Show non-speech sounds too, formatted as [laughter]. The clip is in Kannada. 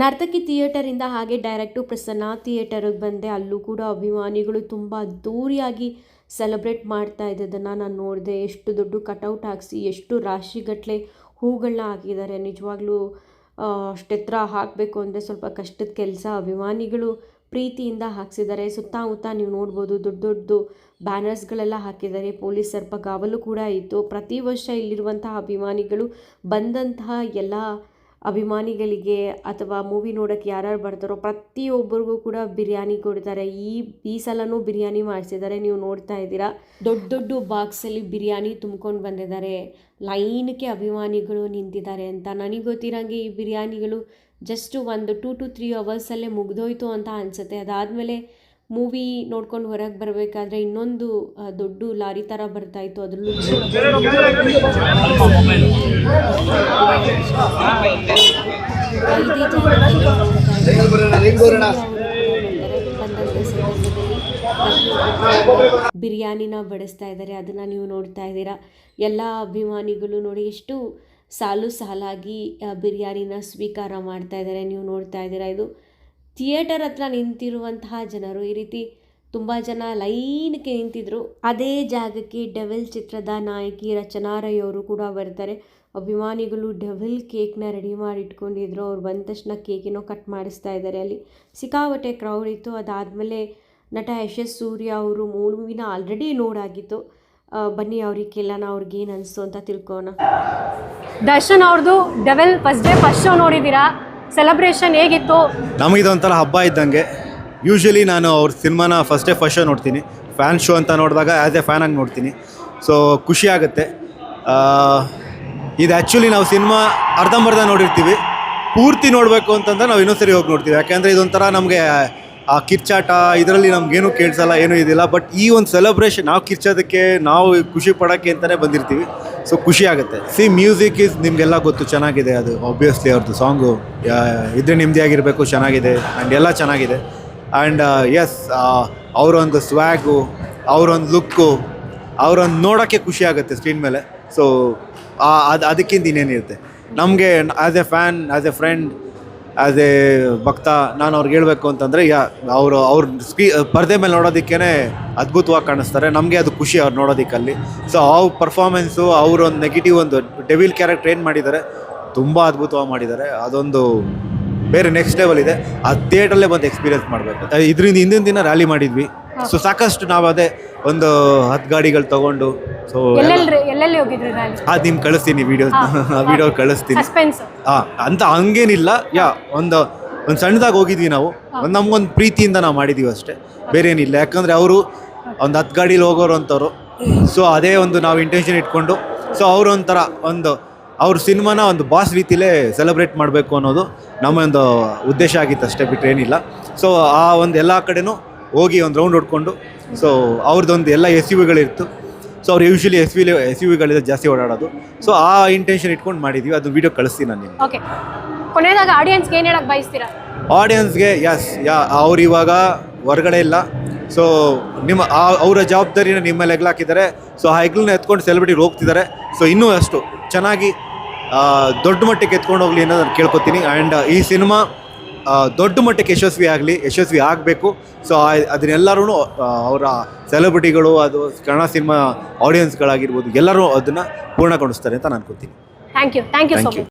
ನರ್ತಕಿ ಥಿಯೇಟರಿಂದ ಹಾಗೆ ಡೈರೆಕ್ಟು ಪ್ರಸನ್ನ ಥಿಯೇಟರಿಗೆ ಬಂದೆ. ಅಲ್ಲೂ ಕೂಡ ಅಭಿಮಾನಿಗಳು ತುಂಬ ಅದ್ದೂರಿಯಾಗಿ ಸೆಲೆಬ್ರೇಟ್ ಮಾಡ್ತಾ ಇದ್ದದನ್ನು ನಾನು ನೋಡಿದೆ. ಎಷ್ಟು ದೊಡ್ಡ ಕಟೌಟ್ ಹಾಕಿಸಿ, ಎಷ್ಟು ರಾಶಿಗಟ್ಟಲೆ ಹೂಗಳನ್ನ ಹಾಕಿದ್ದಾರೆ. ನಿಜವಾಗ್ಲೂ ಅಷ್ಟೆತ್ರ ಹಾಕಬೇಕು ಅಂದರೆ ಸ್ವಲ್ಪ ಕಷ್ಟದ ಕೆಲಸ ಅಭಿಮಾನಿಗಳು ಪ್ರೀತಿಯಿಂದ ಹಾಕ್ಸಿದ್ದಾರೆ. ಸುತ್ತಮುತ್ತ ನೀವು ನೋಡ್ಬೋದು ದೊಡ್ಡ ದೊಡ್ಡದು ಬ್ಯಾನರ್ಸ್ಗಳೆಲ್ಲ ಹಾಕಿದ್ದಾರೆ. ಪೊಲೀಸ್ ಸರ್ಪಗಾವಲು ಕೂಡ ಇತ್ತು. ಪ್ರತಿ ವರ್ಷ ಇಲ್ಲಿರುವಂತಹ ಅಭಿಮಾನಿಗಳು ಬಂದಂತಹ ಎಲ್ಲ ಅಭಿಮಾನಿಗಳಿಗೆ ಅಥವಾ ಮೂವಿ ನೋಡೋಕ್ಕೆ ಯಾರ್ಯಾರು ಬರ್ತಾರೋ ಪ್ರತಿಯೊಬ್ಬರಿಗೂ ಕೂಡ ಬಿರಿಯಾನಿ ಕೊಡ್ತಾರೆ. ಈ ಈ ಸಲನೂ ಬಿರಿಯಾನಿ ಮಾಡಿಸಿದ್ದಾರೆ. ನೀವು ನೋಡ್ತಾ ಇದ್ದೀರಾ? ದೊಡ್ಡ ದೊಡ್ಡ ಬಾಕ್ಸಲ್ಲಿ ಬಿರಿಯಾನಿ ತುಂಬ್ಕೊಂಡು ಬಂದಿದ್ದಾರೆ. ಲೈನ್ಗೆ ಅಭಿಮಾನಿಗಳು ನಿಂತಿದ್ದಾರೆ ಅಂತ. ನನಗೆ ಗೊತ್ತಿರೋಂಗೆ ಈ ಬಿರಿಯಾನಿಗಳು ಜಸ್ಟ್ ಒಂದು ಟೂ ಟು ತ್ರೀ ಅವರ್ಸಲ್ಲೇ ಮುಗ್ದೋಯ್ತು ಅಂತ ಅನಿಸುತ್ತೆ. ಅದಾದಮೇಲೆ ಮೂವಿ ನೋಡ್ಕೊಂಡು ಹೊರಗೆ ಬರಬೇಕಾದ್ರೆ ಇನ್ನೊಂದು ದೊಡ್ಡ ಲಾರಿ ಥರ ಬರ್ತಾ ಇತ್ತು. ಅದರಲ್ಲೂ ಬಿರಿಯಾನಿನ ಬಡಿಸ್ತಾ ಇದ್ದಾರೆ, ಅದನ್ನು ನೀವು ನೋಡ್ತಾ ಇದ್ದೀರಾ. ಎಲ್ಲ ಅಭಿಮಾನಿಗಳು ನೋಡಿ ಎಷ್ಟು ಸಾಲು ಸಾಲಾಗಿ ಬಿರಿಯಾನಿನ ಸ್ವೀಕಾರ ಮಾಡ್ತಾ ಇದ್ದಾರೆ. ನೀವು ನೋಡ್ತಾ ಇದ್ದೀರಾ ಇದು. ಥಿಯೇಟರ್ ಹತ್ರ ನಿಂತಿರುವಂತಹ ಜನರು ಈ ರೀತಿ ತುಂಬ ಜನ ಲೈನ್ಗೆ ನಿಂತಿದ್ರು. ಅದೇ ಜಾಗಕ್ಕೆ ಡೆವಿಲ್ ಚಿತ್ರದ ನಾಯಕಿ ರಚನಾ ರೈ ಅವರು ಕೂಡ ಬರ್ತಾರೆ. ಅಭಿಮಾನಿಗಳು ಡೆವಿಲ್ ಕೇಕ್ನ ರೆಡಿ ಮಾಡಿ ಇಟ್ಕೊಂಡಿದ್ರು ಅವ್ರು ಬಂದ ತಕ್ಷಣ ಕೇಕಿನೋ ಕಟ್ ಮಾಡಿಸ್ತಾ ಇದ್ದಾರೆ. ಅಲ್ಲಿ ಸಿಕ್ಕಾಪಟ್ಟೆ ಕ್ರೌಡ್ ಇತ್ತು. ಅದಾದಮೇಲೆ ನಟ ಯಶಸ್ ಸೂರ್ಯ ಅವರು ಮೂವಿನ ಆಲ್ರೆಡಿ ನೋಡಾಗಿತ್ತು ಬನ್ನಿ ಅವ್ರಿಗೆ ಕೇಳೋಣ, ಅವ್ರಿಗೆ ಏನು ಅನಿಸ್ತು ಅಂತ ತಿಳ್ಕೋಣ. ದರ್ಶನ್ ಅವ್ರದ್ದು Devil first day first show ನೋಡಿದ್ದೀರಾ? ಸೆಲೆಬ್ರೇಷನ್ ಹೇಗಿತ್ತು? ನಮಗಿದೊಂಥರ ಹಬ್ಬ ಇದ್ದಂಗೆ. ಯೂಶ್ವಲಿ ನಾನು ಅವ್ರ ಸಿನಿಮಾನ ಫಸ್ಟೇ ಫಸ್ಟ್ ಶೋ ನೋಡ್ತೀನಿ. ಫ್ಯಾನ್ ಶೋ ಅಂತ ನೋಡಿದಾಗ ಆ್ಯಸ್ ಎ ಫ್ಯಾನಾಗಿ ನೋಡ್ತೀನಿ. ಸೊ ಖುಷಿ ಆಗುತ್ತೆ. ಆ, ಇದು ಆ್ಯಕ್ಚುಲಿ ನಾವು ಸಿನಿಮಾ ಅರ್ಧಂಬರ್ಧ ನೋಡಿರ್ತೀವಿ. ಪೂರ್ತಿ ನೋಡಬೇಕು ಅಂತಂದ್ರೆ ನಾವು ಇನ್ನೊಂದು ಸರಿ ಹೋಗಿ ನೋಡ್ತೀವಿ. ಯಾಕೆಂದರೆ ಇದೊಂಥರ ನಮಗೆ ಆ ಕಿರ್ಚಾಟ ಇದರಲ್ಲಿ ನಮಗೇನು ಕೇಳಿಸಲ್ಲ ಏನೂ ಇದಿಲ್ಲ. ಬಟ್ ಈ ಒಂದು ಸೆಲೆಬ್ರೇಷನ್ ನಾವು ಕಿರ್ಚೋದಕ್ಕೆ ನಾವು ಖುಷಿ ಪಡೋಕ್ಕೆ ಅಂತಲೇ ಬಂದಿರ್ತೀವಿ. ಸೊ ಖುಷಿ ಆಗುತ್ತೆ. ಸಿ ಮ್ಯೂಸಿಕ್ ಇಸ್ ನಿಮಗೆಲ್ಲ ಗೊತ್ತು, ಚೆನ್ನಾಗಿದೆ ಅದು. ಆಬ್ವಿಯಸ್ಲಿ ಅವ್ರದ್ದು ಸಾಂಗು ಇದ್ರೆ ನೆಮ್ಮದಿಯಾಗಿರಬೇಕು ಚೆನ್ನಾಗಿದೆ ಆ್ಯಂಡ್ ಎಲ್ಲ ಚೆನ್ನಾಗಿದೆ. ಆ್ಯಂಡ್ ಎಸ್ ಅವರೊಂದು ಸ್ವ್ಯಾಗು ಅವರೊಂದು ಲುಕ್ಕು ಅವರೊಂದು ನೋಡೋಕ್ಕೆ ಖುಷಿ ಆಗುತ್ತೆ ಸ್ಕ್ರೀನ್ ಮೇಲೆ. ಸೊ ಅದು, ಅದಕ್ಕಿಂತ ಇನ್ನೇನಿರುತ್ತೆ. ನಮಗೆ as a fan as a friend as a bhakt ನಾನು ಅವ್ರಿಗೆ ಹೇಳಬೇಕು ಅಂತಂದರೆ ಯಾ ಅವರು ಅವ್ರ ಸ್ಪೀ ಪರದೆ ಮೇಲೆ ನೋಡೋದಕ್ಕೇ ಅದ್ಭುತವಾಗಿ ಕಾಣಿಸ್ತಾರೆ. ನಮಗೆ ಅದು ಖುಷಿ ಅವ್ರು ನೋಡೋದಕ್ಕಲ್ಲಿ. ಸೊ ಆ ಪರ್ಫಾರ್ಮೆನ್ಸು ಅವರೊಂದು ನೆಗೆಟಿವ್ ಒಂದು ಡೆವಿಲ್ ಕ್ಯಾರೆಕ್ಟರ್ ಏನು ಮಾಡಿದ್ದಾರೆ ತುಂಬ ಅದ್ಭುತವಾಗಿ ಮಾಡಿದ್ದಾರೆ ಅದೊಂದು ಬೇರೆ ನೆಕ್ಸ್ಟ್ ಲೆವೆಲ್ ಇದೆ. ಆ ಥಿಯೇಟ್ರಲ್ಲೇ ಬಂದು ಎಕ್ಸ್ಪೀರಿಯನ್ಸ್ ಮಾಡಬೇಕು. ಇದರಿಂದ ಹಿಂದಿನ ದಿನ ರ್ಯಾಲಿ ಮಾಡಿದ್ವಿ. ಸೊ ಸಾಕಷ್ಟು ನಾವು ಅದೇ ಒಂದು ಹತ್ತು ಗಾಡಿಗಳು ತಗೊಂಡು ಸೊ ಎಲ್ಲೆಲ್ಲಿ ಹೋಗಿದ್ರು ರ್ಯಾಲಿ? ಅದು ನಿಮ್ಗೆ ಕಳಿಸ್ತೀನಿ ವಿಡಿಯೋ ವಿಡಿಯೋ [laughs] ಕಳಿಸ್ತೀನಿ. ಸಸ್ಪೆನ್ಸ್ ಹಾಂ ಅಂತ ಹಂಗೇನಿಲ್ಲ. ಯಾ ಒಂದು ಒಂದು ಸಣ್ಣದಾಗಿ ಹೋಗಿದ್ವಿ ನಾವು. ಒಂದು ನಮ್ಗೊಂದು ಪ್ರೀತಿಯಿಂದ ನಾವು ಮಾಡಿದ್ದೀವಿ ಅಷ್ಟೇ. ಬೇರೆ ಏನಿಲ್ಲ ಯಾಕಂದರೆ ಅವರು ಒಂದು ಹತ್ತು ಗಾಡೀಲಿ ಹೋಗೋರು ಅಂತವ್ರು. ಸೊ ಅದೇ ಒಂದು ನಾವು ಇಂಟೆನ್ಷನ್ ಇಟ್ಕೊಂಡು. ಸೊ ಅವರು ಒಂಥರ ಒಂದು ಅವ್ರ ಸಿನಿಮಾನ ಒಂದು ಬಾಸ್ ರೀತಿಲೇ ಸೆಲೆಬ್ರೇಟ್ ಮಾಡಬೇಕು ಅನ್ನೋದು ನಮ್ಮ ಒಂದು ಉದ್ದೇಶ ಆಗಿತ್ತು ಅಷ್ಟೇ ಬಿಟ್ಟರೆ ಏನಿಲ್ಲ ಸೊ ಆ ಒಂದು ಎಲ್ಲ ಕಡೆನೂ ಹೋಗಿ ಒಂದು ರೌಂಡ್ ಹೊಡ್ಕೊಂಡು. ಸೊ ಅವ್ರದ್ದೊಂದು ಎಲ್ಲ ಎಸ್ ಯು ವಿಗಳಿತ್ತು ಸೊ ಅವ್ರು usually S V S U ವಿಗಳಿಂದ ಜಾಸ್ತಿ ಓಡಾಡೋದು. ಸೊ ಆ ಇಂಟೆನ್ಷನ್ ಇಟ್ಕೊಂಡು ಮಾಡಿದ್ವಿ. ಅದು ವಿಡಿಯೋ ಕಳಿಸ್ತೀನಿ ನಾನು ನಿಮ್ಗೆ. ಓಕೆ ಕೊನೆಯದಾಗ ಆಡಿಯನ್ಸ್ಗೆ ಏನು ಹೇಳಕ್ಕೆ ಬಯಸ್ತೀರಾ? ಆಡಿಯನ್ಸ್ಗೆ ಯಸ್ ಯಾ ಅವ್ರು ಇವಾಗ ಹೊರಗಡೆ ಇಲ್ಲ. ಸೊ ನಿಮ್ಮ ಆ- ಅವರ ಜವಾಬ್ದಾರಿನ ನಿಮ್ಮ ಮೇಲೆ ಹೆಗ್ಲಾಕಿದ್ದಾರೆ ಸೊ ಆ ಹೆಗ್ಲನ್ನ ಎತ್ಕೊಂಡು ಸೆಲೆಬ್ರಿಟಿಗೆ ಹೋಗ್ತಿದ್ದಾರೆ. ಸೊ ಇನ್ನೂ ಅಷ್ಟು. ಚೆನ್ನಾಗಿ ದೊಡ್ಡ ಮಟ್ಟಕ್ಕೆ ಎತ್ಕೊಂಡು ಹೋಗ್ಲಿ ಅನ್ನೋದು ನಾನು ಕೇಳ್ಕೊತೀನಿ. ಆ್ಯಂಡ್ ಈ ಸಿನಿಮಾ ದೊಡ್ಡ ಮಟ್ಟಕ್ಕೆ ಯಶಸ್ವಿ ಆಗಲಿ ಯಶಸ್ವಿ ಆಗಬೇಕು. ಸೊ ಅದನ್ನೆಲ್ಲರೂ ಅವರ ಸೆಲೆಬ್ರಿಟಿಗಳು ಅದು ಕನ್ನಡ ಸಿನಿಮಾ ಆಡಿಯನ್ಸ್ಗಳಾಗಿರ್ಬೋದು ಎಲ್ಲರೂ ಅದನ್ನು ಪೂರ್ಣಗೊಳಿಸ್ತಾರೆ ಅಂತ ನಾನು ಅನ್ಕೋತೀನಿ ಥ್ಯಾಂಕ್ ಯು ಥ್ಯಾಂಕ್ ಯು